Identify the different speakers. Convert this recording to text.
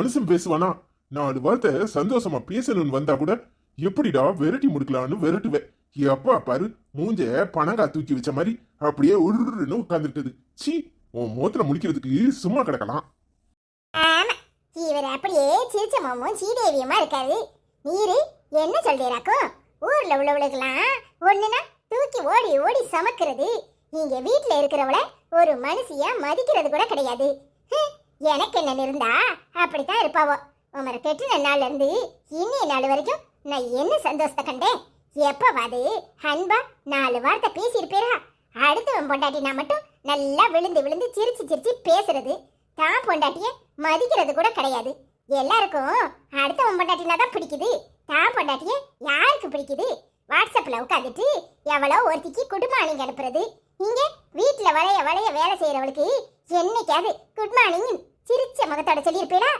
Speaker 1: மனுஷன் பேசுவானா? நாலு வார்த்தை சந்தோஷமா பேசணும்னு வந்தா கூட எப்படிடா விரட்டி முடிக்கலான்னு விரட்டுவேன். எப்பா பாரு மூஞ்ச பணங்கா தூக்கி வச்ச மாதிரி அப்படியே உருன்னு உட்காந்துட்டது சி உன் மூத்துல முடிக்கிறதுக்கு சும்மா கிடக்கலாம்.
Speaker 2: இவர் அப்படியே சிரிச்ச மாமும் சீதேவியமா இருக்காரு. நீரு என்ன சொல்றீராக்கோ ஊர்ல உள்ளவளுக்கெல்லாம் ஒண்ணுனா தூக்கி ஓடி ஓடி சமக்கிறது. நீங்க வீட்டுல இருக்கிறவள ஒரு மனுஷியா மதிக்கிறது கூட கிடையாது. எனக்கு என்ன இருந்தா அப்படித்தான் இருப்பாவோ. உமரை கெட்டின நாள்ல இருந்து இன்னைய நாள் வரைக்கும் நான் என்ன சந்தோஷத்தை கண்டேன்? எப்பவாது அன்பா நாலு வார்த்தை பேசியிருப்பேரா? அடுத்தவன் பொண்டாட்டினா மட்டும் நல்லா விழுந்து விழுந்து சிரிச்சு சிரிச்சு பேசுறது. தான் பொண்டாட்டிய மதிக்கிறது கூட கிடையாது. எல்லாருக்கும் அடுத்தவன் பொண்டாட்டினா தான் பிடிக்குது. தான் பொண்டாட்டிய யாருக்கு பிடிக்குது? வாட்ஸ்அப்பில் உட்காந்துட்டு எவ்வளோ ஒருத்திக்கு குட் மார்னிங் அனுப்புறது. இங்கே வீட்டில் வளைய வளைய வேலை செய்கிறவளுக்கு என்னைக்காவது குட் மார்னிங் முகத்தோட சொல்லியிருப்பீடா